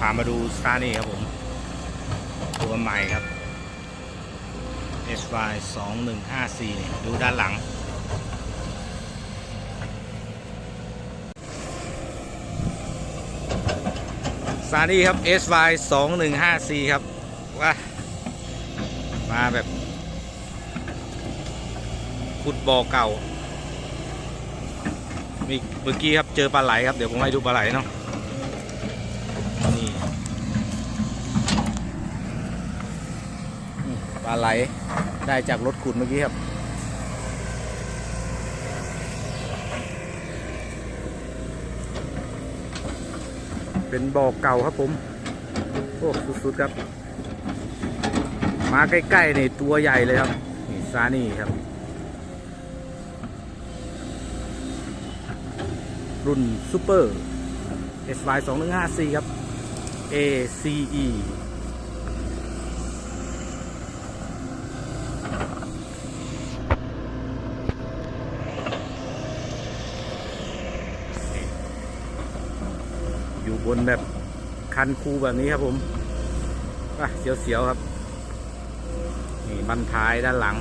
พามาดูสตาร์นี่ครับผม ตัวใหม่ครับ SY 2154ดูด้านหลังซานี่ครับ SY 2154ครับว้ามาแบบฟุตบอเก่ามีเมื่อกี้ครับเจอปลาไหลครับ เดี๋ยวผมให้ดูปลาไหลเนาะนี่นี่ ปลาไหลได้จากรถขุดเมื่อกี้ครับเป็นบ่อเก่าครับผม โอ้ สุดๆครับ มาใกล้ๆนี่ตัวใหญ่เลยครับ นี่ซานี่ครับ รุ่นซูเปอร์ SY 2154ครับ ACE อยู่บนแบบคันคูแบบนี้ครับผมอะเสียวๆครับ นี่บันท้ายด้านหลัง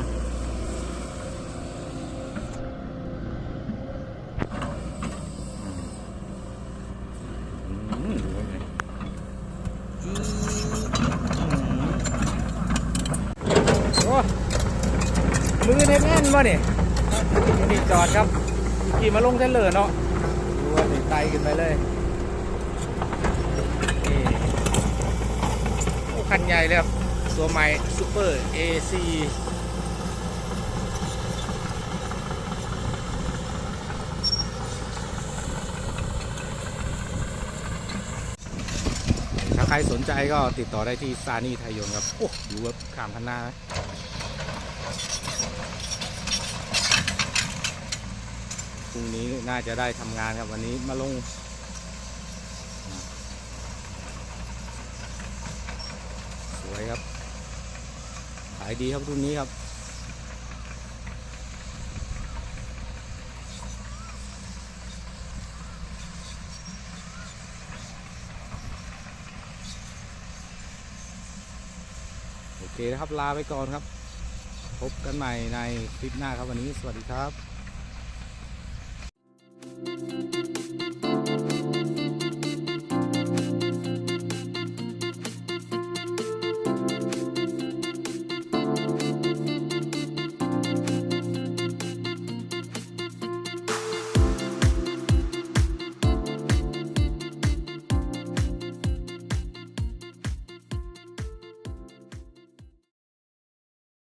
อืมดูว่าไงอืมโอ้มือในแม่นวะเนี่ยนี่จอดครับขี่มาลงเทนเลอร์เนาะดูว่านี่ไตขึ้นไปเลย นี่โอ้คันใหญ่เลยครับตัวใหม่ซูเปอร์ AC ถ้าใครสนใจก็ติดต่อได้ที่ซานีไทยยนครับ โอ้ดูว่าข้ามคันหน้าพรุ่งนี้น่าจะได้ทำงานครับ วันนี้มาลง วยครับ ขายดีครับรุ่นนี้ครับโอเคนะครับ ลาไปก่อนครับ พบกันใหม่ในคลิปหน้าครับวันนี้ สวัสดีครับ